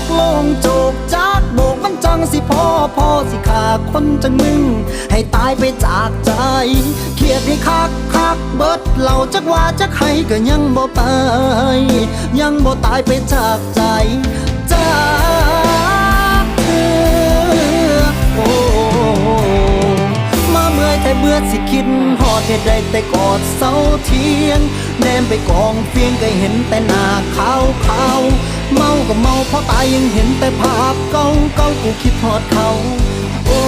ตกลงโจกจากโบกมันจังสิพ่อพ่อสิขาคนจังมึง ให้ตายไปจากใจ เครียดให้คักคักเบิดเหล่าจักว่าจักให้ก็ยังบ่ไป ยังบ่ตายไปจากใจจากเธอโอ้มาเมื่อยแต่เบื่อสิคิดหอดเหตุใดแต่กอดเสาเทียงแนมไปกองเฟียงก็เห็นแต่หน้าขาวขาว เมาก็เมาเพราะตายยังเห็นแต่ภาพเก่าเก่ากูคิดทอดเขาโอ้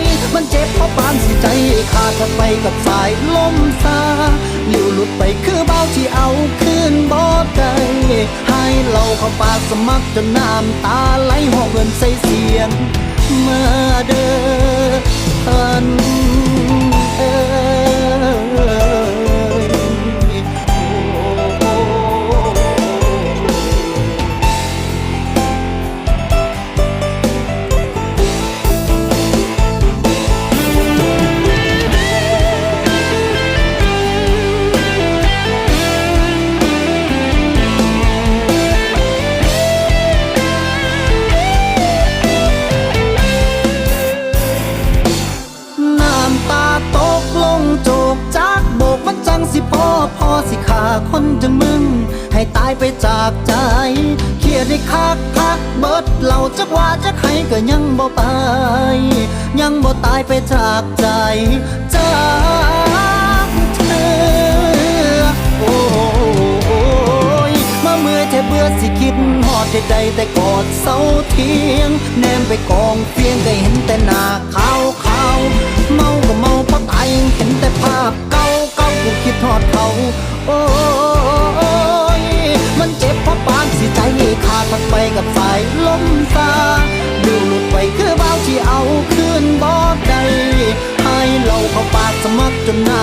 ยมันเจ็บเพราะปานสิใจขาดถ้าไปกับสายลมซาหลิวหลุดไปคือเบาที่เอาคืนบ่ได้ให้เราเข้าปากสมัครจนน้ำตาไหลหอกเงินใส่เสียงเมา กจากโบกมันจังสิพ่อพ่อสิขาคนจังมึง ให้ตายไปจากใจ เครียดให้คักคักเบิดเหล่าจักว่าจักให้ก็ยังบ่ไป ยังบ่ตายไปจากใจจากเธอโอ้ยมาเมื่อยแทบเบื่อสิคิดหอดใดๆแต่กอดเสาเทียง แนมไปกองเฟียงก็เห็นแต่หน้าขาวขาวเมา กับสายลมตา ดูหลุดไปคือเบาที่เอาคืนบ่ได้ให้เราเข้าปากสมัครจนน้า